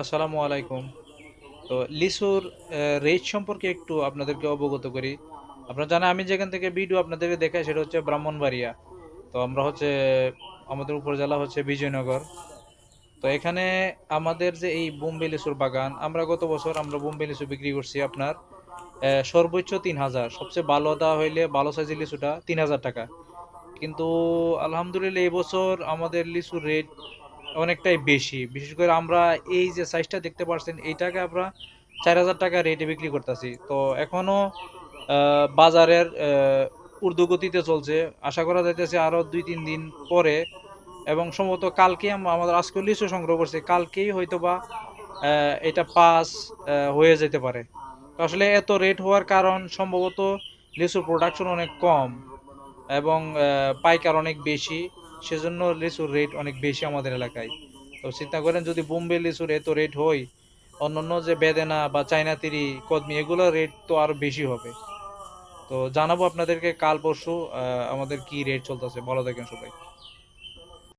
আসসালামু আলাইকুম। তো লিচুর রেট সম্পর্কে একটু আপনাদেরকে অবগত করি। আপনারা জানেন, আমি যেখান থেকে ভিডিও আপনাদেরকে দেখাই সেটা হচ্ছে ব্রাহ্মণবাড়িয়া। তো আমরা হচ্ছে, আমাদের উপজেলা হচ্ছে বিজয়নগর। তো এখানে আমাদের যে এই বোম্বে লিচুর বাগান, আমরা গত বছর আমরা বোম্বে লিচু বিক্রি করছি আপনার সর্বোচ্চ তিন হাজার। সবচেয়ে ভালো দেওয়া হইলে ভালো সাইজের লিচুটা তিন হাজার টাকা। কিন্তু আলহামদুলিল্লাহ এই বছর আমাদের লিচুর রেট অনেকটাই বেশি। বিশেষ করে আমরা এই যে সাইজটা দেখতে পাচ্ছেন এইটাকে আমরা চার হাজার টাকা রেটে বিক্রি করতেছি। তো এখনও আহ, বাজারের ঊর্ধ্বগতিতে চলছে। আশা করা যাইতেছে আরও দুই তিন দিন পরে এবং সম্ভবত কালকে আমাদের আজকে লিচু সংগ্রহ করছি কালকেই হয়তো বা এটা পাস হয়ে যেতে পারে। তো আসলে এত রেট হওয়ার কারণ সম্ভবত লিচুর প্রোডাকশন অনেক কম এবং পাইকার অনেক বেশি। সেজন্য লিচুর রেট অনেক বেশি আমাদের এলাকায়। তো চিন্তা করেন, যদি বোম্বে লিচুর এত রেট হয়, অন্যান্য যে বেদেনা বা চাইনা তিরি, কদমি এগুলোর রেট তো আরও বেশি হবে। তো জানাব আপনাদেরকে কাল পরশু আমাদের কি রেট চলতেছে। ভালো থাকেন সবাই।